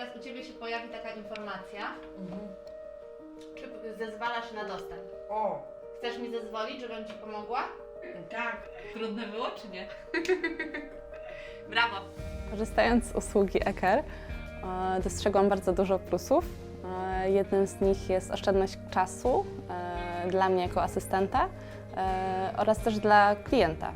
Teraz u Ciebie się pojawi taka informacja. Czy zezwalasz na dostęp? O, Chcesz mi zezwolić, żebym Ci pomogła? tak. Trudne było, czy nie? Brawo! Korzystając z usługi Eker, e, dostrzegłam bardzo dużo plusów. E, Jednym z nich jest oszczędność czasu e, dla mnie jako asystenta e, oraz też dla klienta.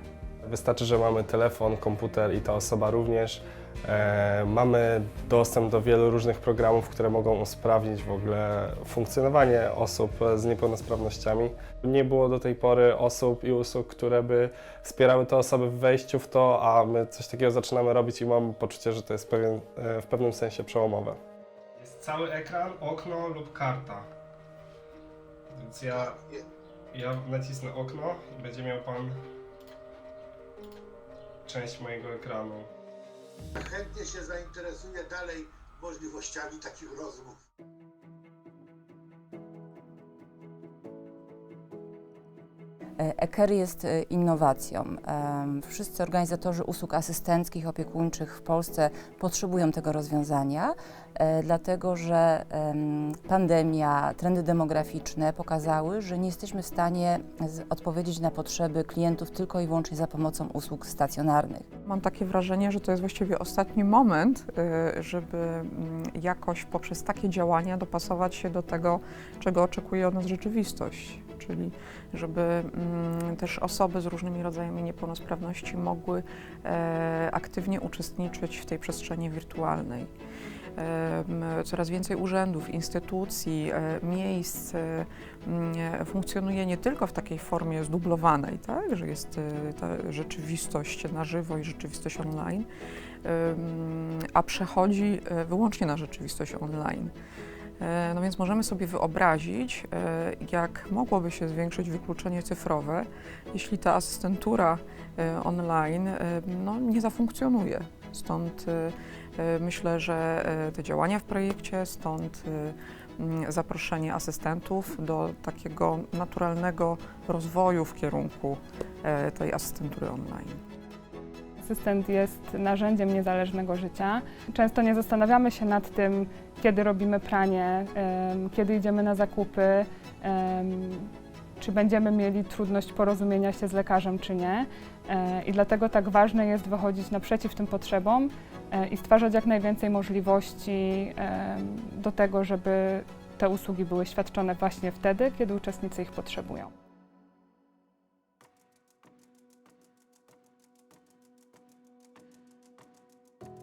Wystarczy, że mamy telefon, komputer i ta osoba również. E, mamy dostęp do wielu różnych programów, które mogą usprawnić w ogóle funkcjonowanie osób z niepełnosprawnościami. Nie było do tej pory osób i usług, które by wspierały te osoby w wejściu w to, a my coś takiego zaczynamy robić i mam poczucie, że to jest pewien, e, w pewnym sensie przełomowe. Jest cały ekran, okno lub karta. Więc ja, ja nacisnę okno i będzie miał Pan część mojego ekranu. Chętnie się zainteresuję dalej możliwościami takich rozmów. Eker jest e, innowacją. Wszyscy organizatorzy usług asystenckich, opiekuńczych w Polsce potrzebują tego rozwiązania, e, dlatego że em, pandemia, trendy demograficzne pokazały, że nie jesteśmy w stanie odpowiedzieć na potrzeby klientów tylko i wyłącznie za pomocą usług stacjonarnych. Mam takie wrażenie, że to jest właściwie ostatni moment, y, żeby mm, jakoś poprzez takie działania dopasować się do tego, czego oczekuje od nas rzeczywistość. Czyli żeby mm, też osoby z różnymi rodzajami niepełnosprawności mogły e, aktywnie uczestniczyć w tej przestrzeni wirtualnej. Coraz więcej urzędów, instytucji, e, miejsc e, mm, funkcjonuje nie tylko w takiej formie zdublowanej, tak? że jest ta rzeczywistość na żywo i rzeczywistość online, a przechodzi wyłącznie na rzeczywistość online. E, No więc możemy sobie wyobrazić, e, jak mogłoby się zwiększyć wykluczenie cyfrowe, jeśli ta asystentura e, online no, nie zafunkcjonuje. Stąd myślę, że te działania w projekcie, stąd zaproszenie asystentów do takiego naturalnego rozwoju w kierunku tej asystentury online. Asystent jest narzędziem niezależnego życia. Często nie zastanawiamy się nad tym, kiedy robimy pranie, kiedy idziemy na zakupy, czy będziemy mieli trudność porozumienia się z lekarzem, czy nie. E, I dlatego tak ważne jest wychodzić naprzeciw tym potrzebom e, i stwarzać jak najwięcej możliwości do tego, żeby te usługi były świadczone właśnie wtedy, kiedy uczestnicy ich potrzebują.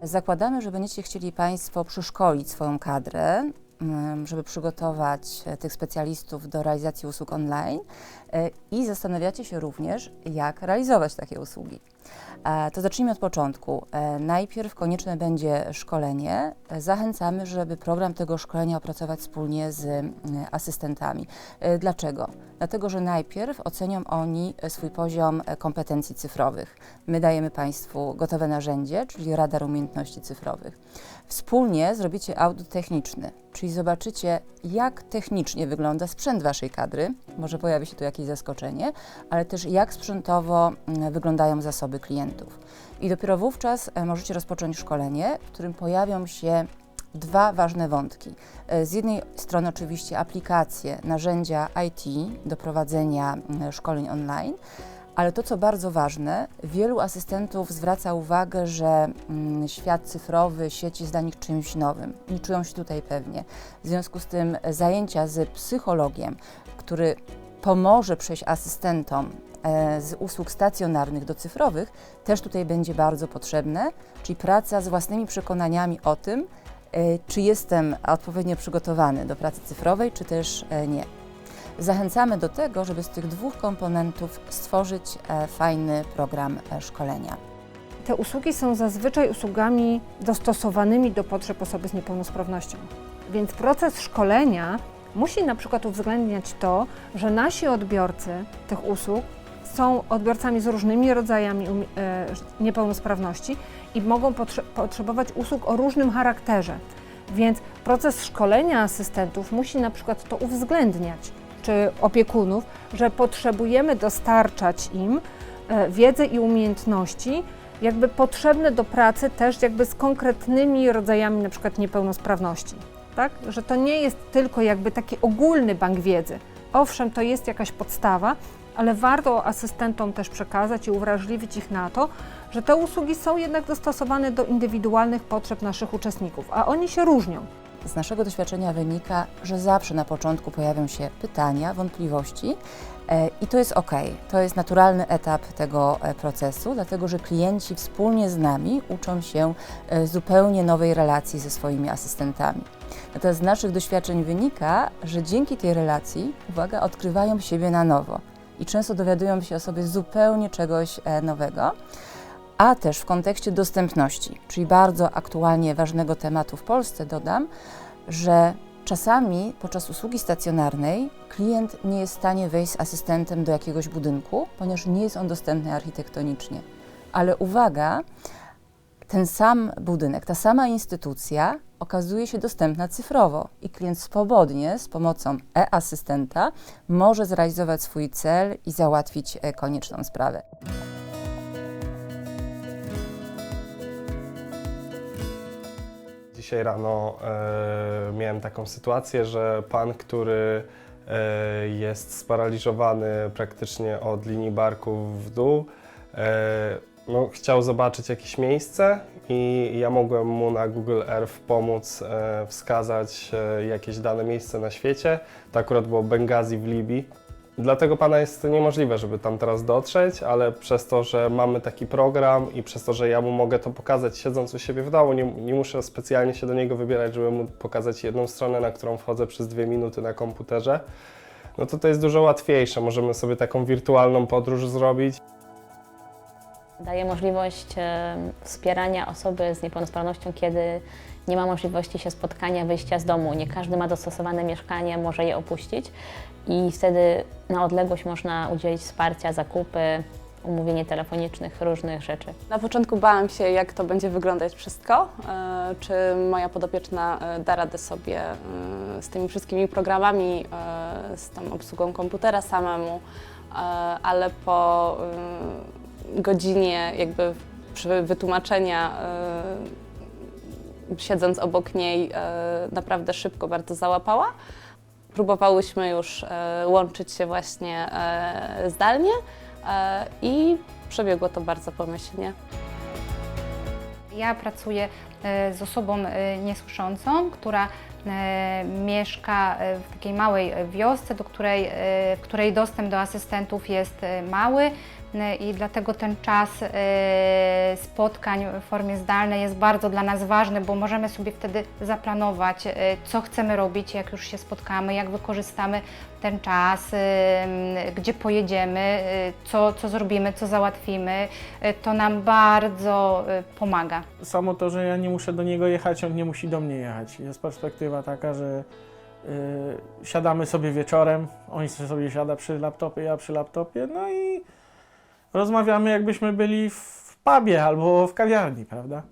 Zakładamy, że będziecie chcieli Państwo przyszkolić swoją kadrę, mm, żeby przygotować e, tych specjalistów do realizacji usług online e, i zastanawiacie się również, jak realizować takie usługi. E, To zacznijmy od początku. Najpierw konieczne będzie szkolenie. Zachęcamy, żeby program tego szkolenia opracować wspólnie z mm, asystentami. Dlaczego? Dlatego, że najpierw ocenią oni e, swój poziom e, kompetencji cyfrowych. My dajemy Państwu gotowe narzędzie, czyli radar umiejętności cyfrowych. Wspólnie zrobicie audyt techniczny, czyli zobaczycie, jak technicznie wygląda sprzęt Waszej kadry. Może pojawi się tu jakieś zaskoczenie, ale też jak sprzętowo mm, wyglądają zasoby klientów. I dopiero wówczas e, możecie rozpocząć szkolenie, w którym pojawią się dwa ważne wątki. E, Z jednej strony oczywiście aplikacje, narzędzia IT do prowadzenia mm, szkoleń online, ale to, co bardzo ważne, wielu asystentów zwraca uwagę, że mm, świat cyfrowy, sieć jest dla nich czymś nowym. Nie czują się tutaj pewnie. W związku z tym zajęcia z psychologiem, który pomoże przejść asystentom e, z usług stacjonarnych do cyfrowych, też tutaj będzie bardzo potrzebne, czyli praca z własnymi przekonaniami o tym, czy jestem odpowiednio przygotowany do pracy cyfrowej, czy też e, nie. Zachęcamy do tego, żeby z tych dwóch komponentów stworzyć e, fajny program e, szkolenia. Te usługi są zazwyczaj usługami dostosowanymi do potrzeb osoby z niepełnosprawnością. Więc proces szkolenia musi na przykład uwzględniać to, że nasi odbiorcy tych usług są odbiorcami z różnymi rodzajami umie- e, niepełnosprawności i mogą potrze- potrzebować usług o różnym charakterze. Więc proces szkolenia asystentów musi na przykład to uwzględniać, czy opiekunów, że potrzebujemy dostarczać im e, wiedzę i umiejętności jakby potrzebne do pracy też jakby z konkretnymi rodzajami na przykład niepełnosprawności, tak? Że to nie jest tylko jakby taki ogólny bank wiedzy. Owszem, to jest jakaś podstawa, ale warto asystentom też przekazać i uwrażliwić ich na to, że te usługi są jednak dostosowane do indywidualnych potrzeb naszych uczestników, a oni się różnią. Z naszego doświadczenia wynika, że zawsze na początku pojawią się pytania, wątpliwości e, i to jest ok. To jest naturalny etap tego e, procesu, dlatego że klienci wspólnie z nami uczą się e, zupełnie nowej relacji ze swoimi asystentami. Natomiast z naszych doświadczeń wynika, że dzięki tej relacji, uwaga, odkrywają siebie na nowo i często dowiadują się o sobie zupełnie czegoś e, nowego a też w kontekście dostępności, czyli bardzo aktualnie ważnego tematu w Polsce, dodam, że czasami podczas usługi stacjonarnej klient nie jest w stanie wejść z asystentem do jakiegoś budynku, ponieważ nie jest on dostępny architektonicznie. Ale uwaga, ten sam budynek, ta sama instytucja okazuje się dostępna cyfrowo i klient swobodnie z pomocą e-asystenta może zrealizować swój cel i załatwić e, konieczną sprawę. Dzisiaj rano e, miałem taką sytuację, że pan, który e, jest sparaliżowany praktycznie od linii barków w dół, e, no, chciał zobaczyć jakieś miejsce i ja mogłem mu na Google Earth pomóc e, wskazać e, jakieś dane miejsce na świecie. To akurat było Bengazi w Libii. Dla tego pana jest niemożliwe, żeby tam teraz dotrzeć, ale przez to, że mamy taki program i przez to, że ja mu mogę to pokazać siedząc u siebie w domu, nie, nie muszę specjalnie się do niego wybierać, żeby mu pokazać jedną stronę, na którą wchodzę przez dwie minuty na komputerze, no to to jest dużo łatwiejsze. Możemy sobie taką wirtualną podróż zrobić. Daje możliwość wspierania osoby z niepełnosprawnością, kiedy nie ma możliwości się spotkania, wyjścia z domu. Nie każdy ma dostosowane mieszkanie, może je opuścić i wtedy na odległość można udzielić wsparcia, zakupy, umówienie telefonicznych, różnych rzeczy. Na początku bałam się, jak to będzie wyglądać wszystko, e, czy moja podopieczna e, da radę sobie e, z tymi wszystkimi programami, z tą obsługą komputera samemu, ale po godzinie jakby przy wytłumaczenia, e, siedząc obok niej, e, naprawdę szybko bardzo załapała. Próbowałyśmy już e, łączyć się właśnie zdalnie i przebiegło to bardzo pomyślnie. Ja pracuję z osobą niesłyszącą, która mieszka w takiej małej wiosce, do której, w której dostęp do asystentów jest mały i dlatego ten czas e, spotkań w formie zdalnej jest bardzo dla nas ważny, bo możemy sobie wtedy zaplanować, e, co chcemy robić, jak już się spotkamy, jak wykorzystamy ten czas, e, gdzie pojedziemy, co, co zrobimy, co załatwimy. To nam bardzo pomaga. samo to, że ja nie muszę do niego jechać, on nie musi do mnie jechać. Jest perspektywa taka, że y, siadamy sobie wieczorem, on sobie siada przy laptopie, ja przy laptopie, no i rozmawiamy jakbyśmy byli w pubie albo w kawiarni, prawda?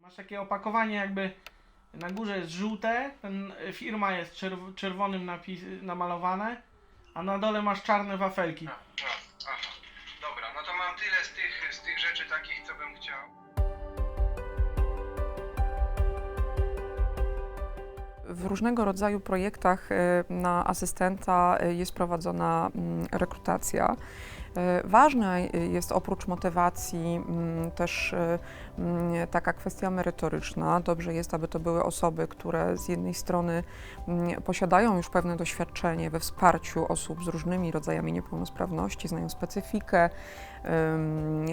Masz takie opakowanie jakby na górze jest żółte, ten y, firma jest czerw- czerwonym napis, namalowane, a na dole masz czarne wafelki. Aha, dobra, no to mam tyle z tych, z tych rzeczy takich, co bym chciał. W różnego rodzaju projektach e, na asystenta e, jest prowadzona mm, rekrutacja. E, Ważna jest oprócz motywacji mm, też e, mm, taka kwestia merytoryczna. Dobrze jest, aby to były osoby, które z jednej strony mm, posiadają już pewne doświadczenie we wsparciu osób z różnymi rodzajami niepełnosprawności, znają specyfikę,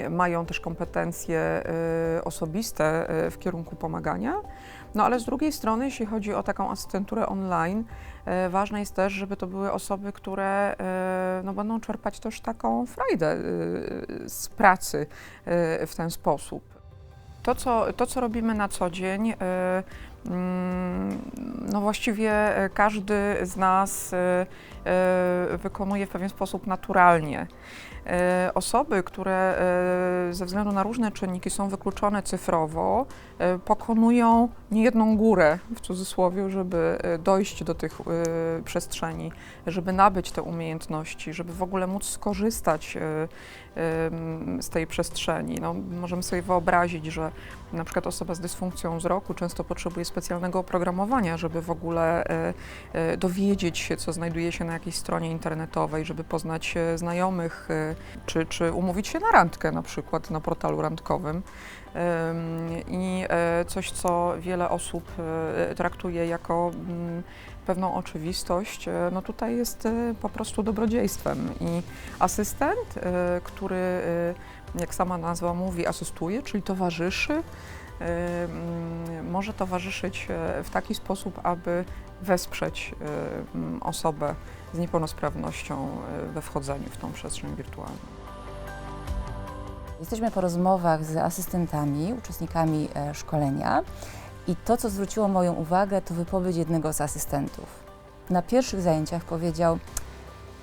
mają też kompetencje e, osobiste e, w kierunku pomagania. No ale z drugiej strony, jeśli chodzi o taką asystenturę online, e, ważne jest też, żeby to były osoby, które no, będą czerpać też taką frajdę z pracy w ten sposób. To co, to, co robimy na co dzień, No właściwie e, każdy z nas e, e, wykonuje w pewien sposób naturalnie. Osoby, które ze względu na różne czynniki są wykluczone cyfrowo, pokonują niejedną górę, w cudzysłowie, żeby dojść do tych przestrzeni, żeby nabyć te umiejętności, żeby w ogóle móc skorzystać z tej przestrzeni. No, możemy sobie wyobrazić, że na przykład osoba z dysfunkcją wzroku często potrzebuje specjalnego oprogramowania, żeby w ogóle e, e, dowiedzieć się, co znajduje się na jakiejś stronie internetowej, żeby poznać e, znajomych, czy, czy umówić się na randkę na przykład na portalu randkowym. I coś, co wiele osób traktuje jako mm, pewną oczywistość, e, no tutaj jest e, po prostu dobrodziejstwem. I asystent, e, który, jak sama nazwa mówi, asystuje, czyli towarzyszy, mm, może towarzyszyć w taki sposób, aby wesprzeć mm, osobę z niepełnosprawnością we wchodzeniu w tą przestrzeń wirtualną. Jesteśmy po rozmowach z asystentami, uczestnikami szkolenia i to, co zwróciło moją uwagę, to wypowiedź jednego z asystentów. Na pierwszych zajęciach powiedział: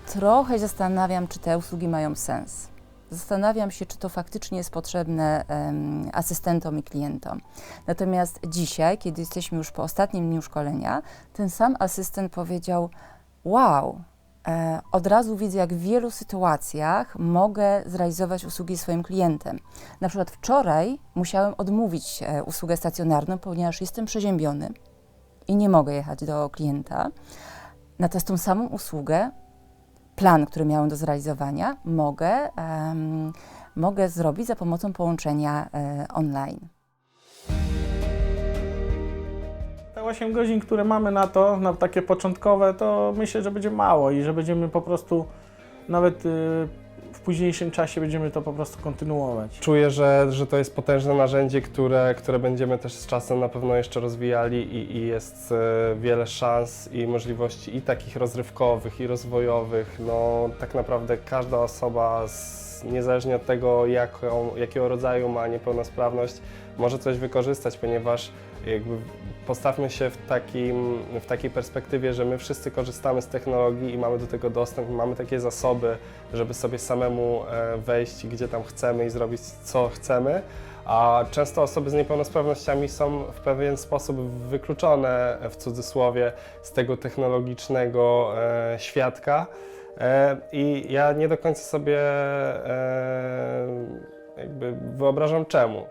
Trochę zastanawiam, czy te usługi mają sens. Zastanawiam się, czy to faktycznie jest potrzebne em, asystentom i klientom. Natomiast dzisiaj, kiedy jesteśmy już po ostatnim dniu szkolenia, ten sam asystent powiedział: Wow, od razu widzę, jak w wielu sytuacjach mogę zrealizować usługi swoim klientem. Na przykład wczoraj musiałem odmówić e, usługę stacjonarną, ponieważ jestem przeziębiony i nie mogę jechać do klienta. Natomiast tą samą usługę, plan, który miałem do zrealizowania, mogę, em, mogę zrobić za pomocą połączenia e, online. Te 8 godzin, które mamy na to, na takie początkowe, to myślę, że będzie mało i że będziemy po prostu nawet y, w późniejszym czasie będziemy to po prostu kontynuować. Czuję, że, że to jest potężne narzędzie, które, które będziemy też z czasem na pewno jeszcze rozwijali i, i jest e, wiele szans i możliwości i takich rozrywkowych, i rozwojowych. No, tak naprawdę każda osoba, z, niezależnie od tego, jaką, jakiego rodzaju ma niepełnosprawność, może coś wykorzystać, ponieważ jakby postawmy się w, takim, w takiej perspektywie, że my wszyscy korzystamy z technologii i mamy do tego dostęp, mamy takie zasoby, żeby sobie samemu e, wejść gdzie tam chcemy i zrobić co chcemy. A często osoby z niepełnosprawnościami są w pewien sposób wykluczone w cudzysłowie z tego technologicznego e, świadka. E, I ja nie do końca sobie e, jakby wyobrażam czemu.